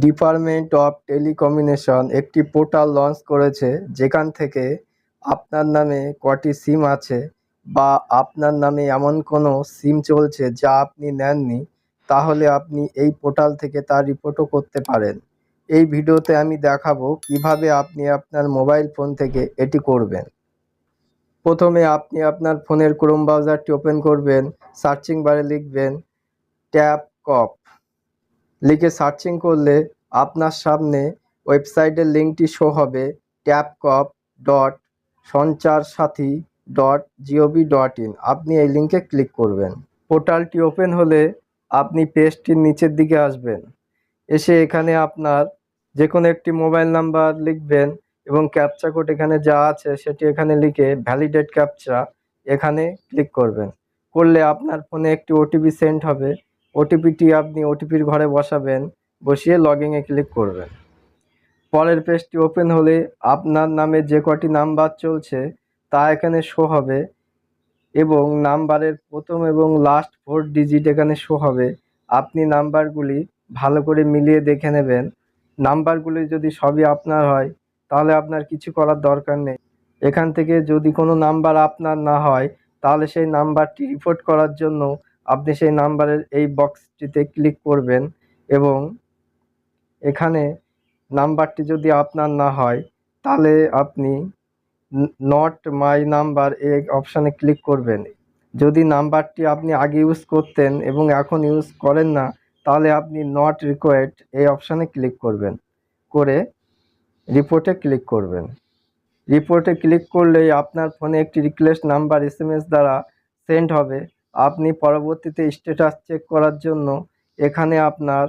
Department of telecommunication একটি portal launch করেছে যেখান থেকে আপনার নামে কটি সিম আছে বা আপনার নামে এমন কোনো সিম চলছে যা আপনি নেননি, তাহলে আপনি এই পোর্টাল থেকে তার রিপোর্টও করতে পারেন। এই ভিডিওতে আমি দেখাবো কীভাবে আপনি আপনার মোবাইল ফোন থেকে এটি করবেন। প্রথমে আপনি আপনার ফোনের ক্রোম ব্রাউজারটি ওপেন করবেন, সার্চিং বারে লিখবেন, ট্যাপ কপ। লিখে সার্চিং করলে আপনার সামনে ওয়েবসাইটের লিঙ্কটি শো হবে ট্যাপকপ ডট সঞ্চার সাথী ডট জিওভি ডট ইন আপনি এই লিঙ্কে ক্লিক করবেন। পোর্টালটি ওপেন হলে আপনি পেজটির নিচের দিকে আসবেন। এসে এখানে আপনার যে কোনো একটি মোবাইল নাম্বার লিখবেন এবং ক্যাপচা কোড এখানে যা আছে সেটি এখানে লিখে ভ্যালিডেট ক্যাপচা এখানে ক্লিক করবেন। করলে আপনার ফোনে একটি ওটিপি সেন্ড হবে। ওটিপিটি আপনি ওটিপির ঘরে বসাবেন, বসিয়ে লগইনে ক্লিক করবেন। পরের পেজটি ওপেন হলে আপনার নামে যে কটি নাম্বার চলছে তা এখানে শো হবে এবং নাম্বারের প্রথম এবং লাস্ট ফোর ডিজিট এখানে শো হবে। আপনি নাম্বারগুলি ভালো করে মিলিয়ে দেখে নেবেন। নাম্বারগুলি যদি সবই আপনার হয়, তাহলে আপনার কিছু করার দরকার নেই। এখান থেকে যদি কোনো নাম্বার আপনার না হয়, তাহলে সেই নাম্বারটি রিপোর্ট করার জন্য আপনি সেই নাম্বারের এই বক্সটিতে ক্লিক করবেন এবং এখানে নাম্বারটি যদি আপনার না হয়, তাহলে আপনি নট মাই নাম্বার এই অপশানে ক্লিক করবেন। যদি নাম্বারটি আপনি আগে ইউজ করতেন এবং এখন ইউজ করেন না, তাহলে আপনি নট রিকোয়ার্ড এই অপশানে ক্লিক করবেন। করে রিপোর্টে ক্লিক করবেন। রিপোর্টে ক্লিক করলেই আপনার ফোনে একটি রিকোয়েস্ট নাম্বার এস দ্বারা সেন্ড হবে। আপনি পরবর্তীতে স্ট্যাটাস চেক করার জন্য এখানে আপনার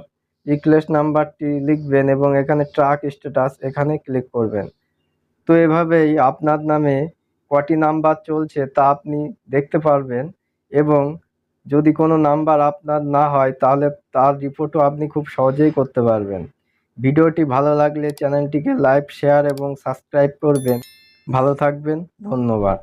রিকোয়েস্ট নাম্বারটি লিখবেন এবং এখানে ট্রাক স্ট্যাটাস এখানে ক্লিক করবেন। তো এভাবেই আপনার নামে কটি নাম্বার চলছে তা আপনি দেখতে পারবেন এবং যদি কোনো নাম্বার আপনার না হয় তাহলে তার রিপোর্টও আপনি খুব সহজেই করতে পারবেন। ভিডিওটি ভালো লাগলে চ্যানেলটিকে লাইক শেয়ার এবং সাবস্ক্রাইব করবেন। ভালো থাকবেন, ধন্যবাদ।